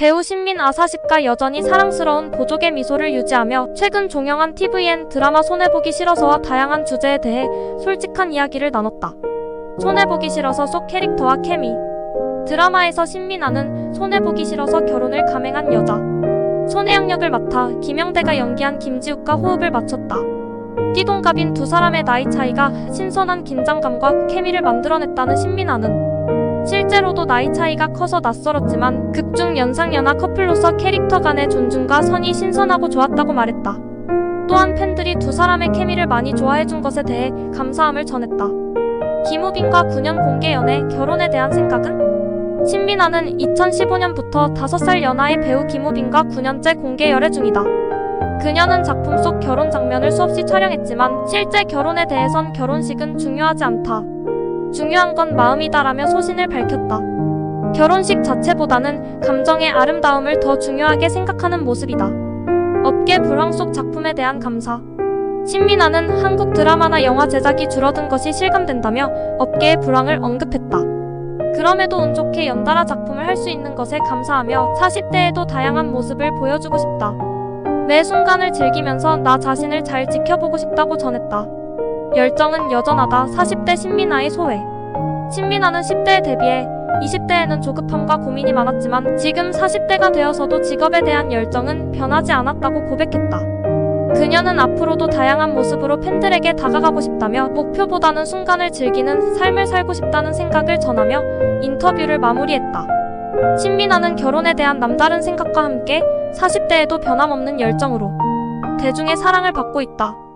배우 신민아 40과 여전히 사랑스러운 보조개 미소를 유지하며 최근 종영한 TVN 드라마 손해보기 싫어서와 다양한 주제에 대해 솔직한 이야기를 나눴다. 손해보기 싫어서 속 캐릭터와 케미 드라마에서 신민아는 손해보기 싫어서 결혼을 감행한 여자 손혜영 역을 맡아 김영대가 연기한 김지욱과 호흡을 맞췄다. 띠동갑인 두 사람의 나이 차이가 신선한 긴장감과 케미를 만들어냈다는 신민아는 실제로도 나이 차이가 커서 낯설었지만 극중 연상연하 커플로서 캐릭터 간의 존중과 선이 신선하고 좋았다고 말했다. 또한 팬들이 두 사람의 케미를 많이 좋아해준 것에 대해 감사함을 전했다. 김우빈과 9년 공개 연애 결혼에 대한 생각은? 신민아는 2015년부터 5살 연하의 배우 김우빈과 9년째 공개 열애 중이다. 그녀는 작품 속 결혼 장면을 수없이 촬영했지만 실제 결혼에 대해선 결혼식은 중요하지 않다. 중요한 건 마음이다라며 소신을 밝혔다. 결혼식 자체보다는 감정의 아름다움을 더 중요하게 생각하는 모습이다. 업계 불황 속 작품에 대한 감사. 신민아는 한국 드라마나 영화 제작이 줄어든 것이 실감된다며 업계의 불황을 언급했다. 그럼에도 운 좋게 연달아 작품을 할 수 있는 것에 감사하며 40대에도 다양한 모습을 보여주고 싶다. 매 순간을 즐기면서 나 자신을 잘 지켜보고 싶다고 전했다. 열정은 여전하다 40대 신민아의 소회. 신민아는 10대에 대비해 20대에는 조급함과 고민이 많았지만 지금 40대가 되어서도 직업에 대한 열정은 변하지 않았다고 고백했다. 그녀는 앞으로도 다양한 모습으로 팬들에게 다가가고 싶다며 목표보다는 순간을 즐기는 삶을 살고 싶다는 생각을 전하며 인터뷰를 마무리했다. 신민아는 결혼에 대한 남다른 생각과 함께 40대에도 변함없는 열정으로 대중의 사랑을 받고 있다.